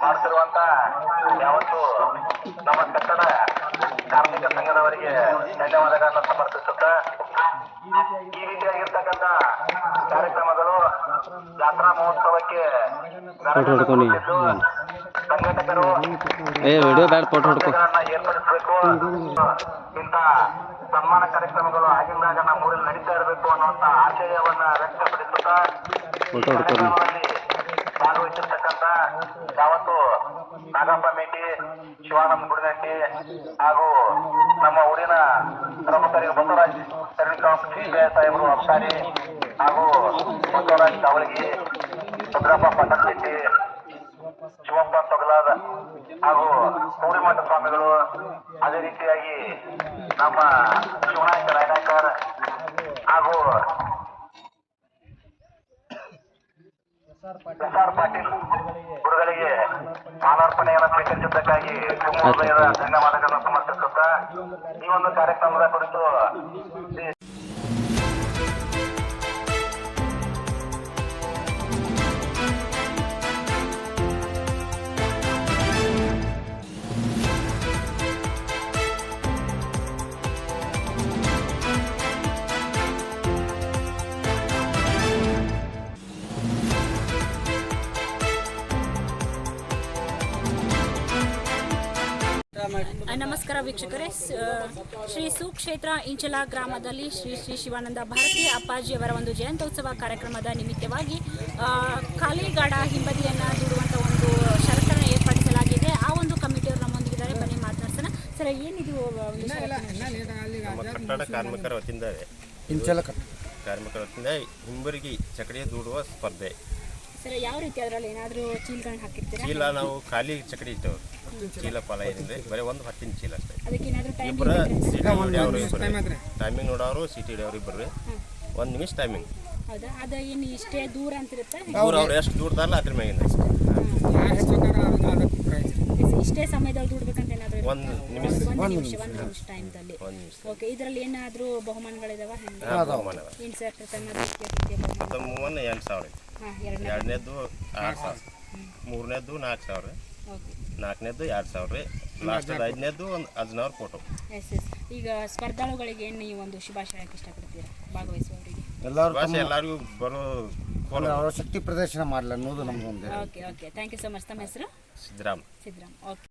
ಮಾಡ್ತಿರುವಂತ ಯಾವತ್ತು ನಮ್ಮ ಕಟ್ಟಡ ಕಾರ್ಮಿಕ ಸಂಘದವರಿಗೆ ಧನ್ಯವಾದಗಳನ್ನ ಸಮರ್ಪಿಸುತ್ತ ಈ ರೀತಿಯಾಗಿರ್ತಕ್ಕಂತ ಕಾರ್ಯಕ್ರಮಗಳು ಜಾತ್ರಾ ಮಹೋತ್ಸವಕ್ಕೆ ಸಂಘಟಕರು ಏರ್ಪಡಿಸಬೇಕು. ಇಂತ ಸನ್ಮಾನ ಕಾರ್ಯಕ್ರಮಗಳು ಆಗಿಂದಾಗ ನಮ್ಮ ಊರಲ್ಲಿ ನಡೀತಾ ಇರಬೇಕು ಅನ್ನುವಂತ ಆಶಯವನ್ನ ವ್ಯಕ್ತಪಡಿಸುತ್ತಾ ಈ ಫೋಟೋ ಹೊಡ್ಕೊಂಡು ಕಾರ್ಯಕ್ರಮದಲ್ಲಿ ಭಾಗವಹಿಸಿರ್ತಕ್ಕಂಥ ಯಾವತ್ತು ನಾಗಪ್ಪ ಮೇಟಿ, ಶಿವಾನಂದ ಗುಡಿಗಟ್ಟಿ ಹಾಗೂ ನಮ್ಮ ಊರಿನ ಪ್ರಮುಖರಿಗೆ ಬಸವರಾಜ್ ಸಾಹೇಬರು ಅಬ್ಸಾರಿ ಹಾಗೂ ಬಸವರಾಜ್ ಕವಳಗಿ ಭದ್ರಪ್ಪ ಪಟ್ಟಣಶೆಟ್ಟಿ ಶಿವಪ್ಪ ತೊಗಲಾದ ಹಾಗೂ ಗೌರಿಮಠ ಸ್ವಾಮಿಗಳು. ಅದೇ ರೀತಿಯಾಗಿ ನಮ್ಮ ಶಿವನಾಯಕ ರಾಯನಾಯ್ಕರ್ ಹಾಗೂ ಎಸ್ ಆರ್ ಪಾಟೀಲ್ ಗುರುಗಳಿಗೆ ಮಾಲಾರ್ಪಣೆಯನ್ನು ಸ್ವೀಕರಿಸಿದ್ದಕ್ಕಾಗಿ ತುಂಬು ಹೃದಯದ ಧನ್ಯವಾದಗಳನ್ನು ಸಮರ್ಪಿಸುತ್ತಾ ಈ ಒಂದು ಕಾರ್ಯಕ್ರಮದ ಕುರಿತು ನಮಸ್ಕಾರ ವೀಕ್ಷಕರೇ. ಸ- ಶ್ರೀ ಸುಕ್ಷೇತ್ರ ಇಂಚಲ ಗ್ರಾಮದಲ್ಲಿ ಶ್ರೀ ಶ್ರೀ ಶಿವಾನಂದ ಭಾರತಿ ಅಪ್ಪಾಜಿಯವರ ಒಂದು ಜಯಂತ್ಯೋತ್ಸವ ಕಾರ್ಯಕ್ರಮದ ನಿಮಿತ್ತವಾಗಿ ಖಾಲಿಗಾಡ ಹಿಂಬದಿಯನ್ನು ದೂಡುವಂಥ ಒಂದು ಷರತ್ತನ್ನು ಏರ್ಪಡಿಸಲಾಗಿದೆ. ಆ ಒಂದು ಕಮಿಟಿಯವರು ನಮ್ಮೊಂದಿಗಿದ್ದಾರೆ ಬನ್ನಿ ಮಾತನಾಡ್ಸೋಣ. ಸರ್ ಏನಿದು ಕಟ್ಟಡ ಕಾರ್ಮಿಕರ ವತಿಯಿಂದ ಇಂಚಲ ಕಾರ್ಮಿಕರ ವತಿಯಿಂದ ಹಿಂಬರಿಗೆ ಚಕಡಿಯ ದೂಡುವ ಸ್ಪರ್ಧೆ. ಸರ್ ಯಾವ ರೀತಿ ಅದರಲ್ಲಿ ಏನಾದರೂ ಚೀಲ್ಗಳನ್ನ ಹಾಕಿರ್ತೀರಾ? ಚೀಲ ನಾವು ಖಾಲಿ ಚಕಡಿ ಇಟ್ಟವು ಚೀಲ ಫಲ ಏನಿದೆ ಬರೀ ಒಂದು ಹತ್ತಿನ ಚೀಲ ಅಷ್ಟೇ. ಅದಕ್ಕೆ ಏನಾದರೂ ಟೈಮ್ ಇಬ್ಬರ ಸಿಟಿ ಹೊಡೆಯವರು ಇಬ್ಬರು ಟೈಮಿಂಗ್ ನೋಡೋರು ಸಿಟಿ ಅವ್ರು ಇಬ್ಬರು ಒಂದು ನಿಮಿಷ ಟೈಮಿಂಗ್ ಹೌದಾ? ಅದು ಏನು ಇಷ್ಟೇ ದೂರ ಅಂತಿರುತ್ತೆ ದೂರ ಅವ್ರು ಎಷ್ಟು ದೂರದಾರಲ್ಲ ಅದ್ರ ಮ್ಯಾಗಿಂದ ಇಷ್ಟೇ ಸಮಯದಲ್ಲಿ ದುಡ್ಬೇಕಂತ ಏನಾದರೂ ಒಂದು ನಿಮಿಷ. ಒಂದು ನಿಮಿಷ ಒಂದು ನಿಮಿಷ ಟೈಮ್ದಲ್ಲಿ ಒಂದು ನಿಮಿಷ. ಓಕೆ ಇದರಲ್ಲಿ ಏನಾದರೂ ಬಹುಮಾನಗಳಿದಾವ? ಹೆಂಗೆ. ಏನು ಸರ್ ಪ್ರಥಮ ದ್ವಿತೀಯ ತೃತೀಯ ಬಹುಮಾನ ಎಂಟು ಸಾವಿರ ಎರಡನೇದ್ದು ಆರು ಸಾವಿರ. ಮೂರನೇದ್ದು ನಾಲ್ಕು ಸಾವಿರ. ಓಕೆ. ನಾಲ್ಕನೇದ್ದು ಎರಡು ಸಾವಿರ. ರೀ ಲಾಸ್ಟ್ ಐದನೇದು ಒಂದು ಹದಿನಾರು ಫೋಟೋ. S S. ಈಗ ಸ್ಪರ್ಧಾಳುಗಳಿಗೆ ಏನು ನೀವು ಒಂದು ಶುಭಾಶಯ ಇಷ್ಟಪಡ್ತೀರಾ ಭಾಗವಹಿಸುವವರಿಗೆ? ಎಲ್ಲರೂ ಭಾಷೆ ಎಲ್ಲರಿಗೂ ಬರೋ ಅವರ ಶಕ್ತಿ ಪ್ರದರ್ಶನ ಮಾಡಲಿ ಅನ್ನೋದು ನಮ್ದೊಂದು okay okay. Thank you so much ತಮ್ಮ ಹೆಸರು? ಸಿದ್ದರಾಮ್ ಸಿದ್ದರಾಮ್ ಓಕೆ.